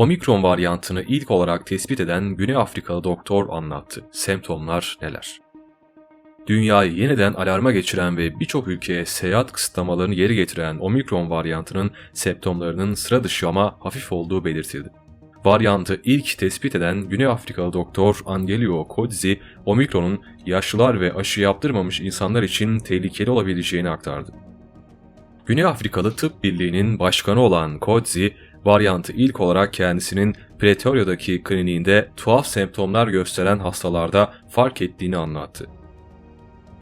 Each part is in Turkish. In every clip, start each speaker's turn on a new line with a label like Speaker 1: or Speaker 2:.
Speaker 1: Omikron varyantını ilk olarak tespit eden Güney Afrikalı doktor anlattı. Semptomlar neler? Dünyayı yeniden alarma geçiren ve birçok ülkeye seyahat kısıtlamalarını geri getiren omikron varyantının semptomlarının sıra dışı ama hafif olduğu belirtildi. Varyantı ilk tespit eden Güney Afrikalı doktor Angelio Kodzi, omikronun yaşlılar ve aşı yaptırmamış insanlar için tehlikeli olabileceğini aktardı. Güney Afrikalı Tıp Birliği'nin başkanı olan Kodzi, varyantı ilk olarak kendisinin Pretoria'daki kliniğinde tuhaf semptomlar gösteren hastalarda fark ettiğini anlattı.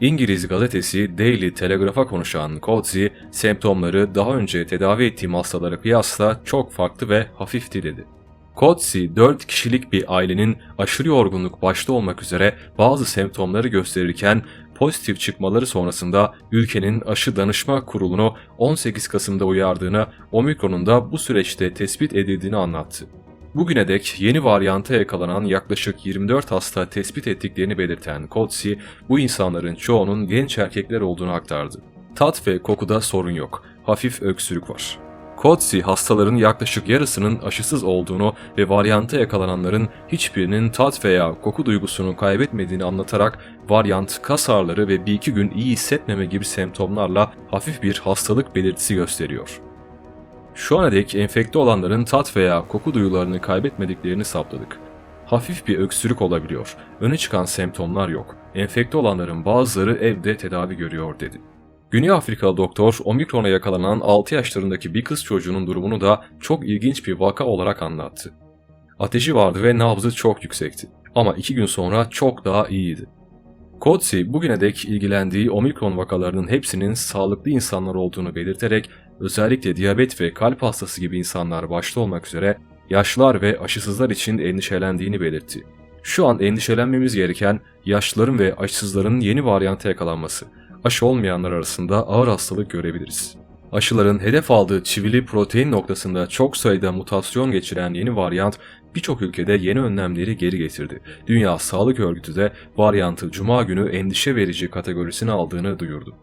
Speaker 1: İngiliz gazetesi Daily Telegraph'a konuşan Kodzi, semptomları daha önce tedavi ettiğim hastalara kıyasla çok farklı ve hafifti dedi. Kodzi, 4 kişilik bir ailenin aşırı yorgunluk başta olmak üzere bazı semptomları gösterirken pozitif çıkmaları sonrasında ülkenin aşı danışma kurulunu 18 Kasım'da uyardığını, omikronun da bu süreçte tespit edildiğini anlattı. Bugüne dek yeni varyanta yakalanan yaklaşık 24 hasta tespit ettiklerini belirten Kodsi, bu insanların çoğunun genç erkekler olduğunu aktardı. Tat ve kokuda sorun yok, hafif öksürük var. Kodsi hastaların yaklaşık yarısının aşısız olduğunu ve varyanta yakalananların hiçbirinin tat veya koku duygusunu kaybetmediğini anlatarak varyant kas ağrıları ve bir iki gün iyi hissetmeme gibi semptomlarla hafif bir hastalık belirtisi gösteriyor. Şu ana dek enfekte olanların tat veya koku duyularını kaybetmediklerini saptadık. Hafif bir öksürük olabiliyor. Öne çıkan semptomlar yok. Enfekte olanların bazıları evde tedavi görüyor dedi. Güney Afrikalı doktor omikrona yakalanan 6 yaşlarındaki bir kız çocuğunun durumunu da çok ilginç bir vaka olarak anlattı. Ateşi vardı ve nabzı çok yüksekti. Ama 2 gün sonra çok daha iyiydi. Kotsi bugüne dek ilgilendiği omikron vakalarının hepsinin sağlıklı insanlar olduğunu belirterek özellikle diyabet ve kalp hastası gibi insanlar başta olmak üzere yaşlılar ve aşısızlar için endişelendiğini belirtti. Şu an endişelenmemiz gereken yaşlıların ve aşısızların yeni varyanta yakalanması. Aşı olmayanlar arasında ağır hastalık görebiliriz. Aşıların hedef aldığı çivili protein noktasında çok sayıda mutasyon geçiren yeni varyant birçok ülkede yeni önlemleri geri getirdi. Dünya Sağlık Örgütü de varyantı cuma günü endişe verici kategorisine aldığını duyurdu.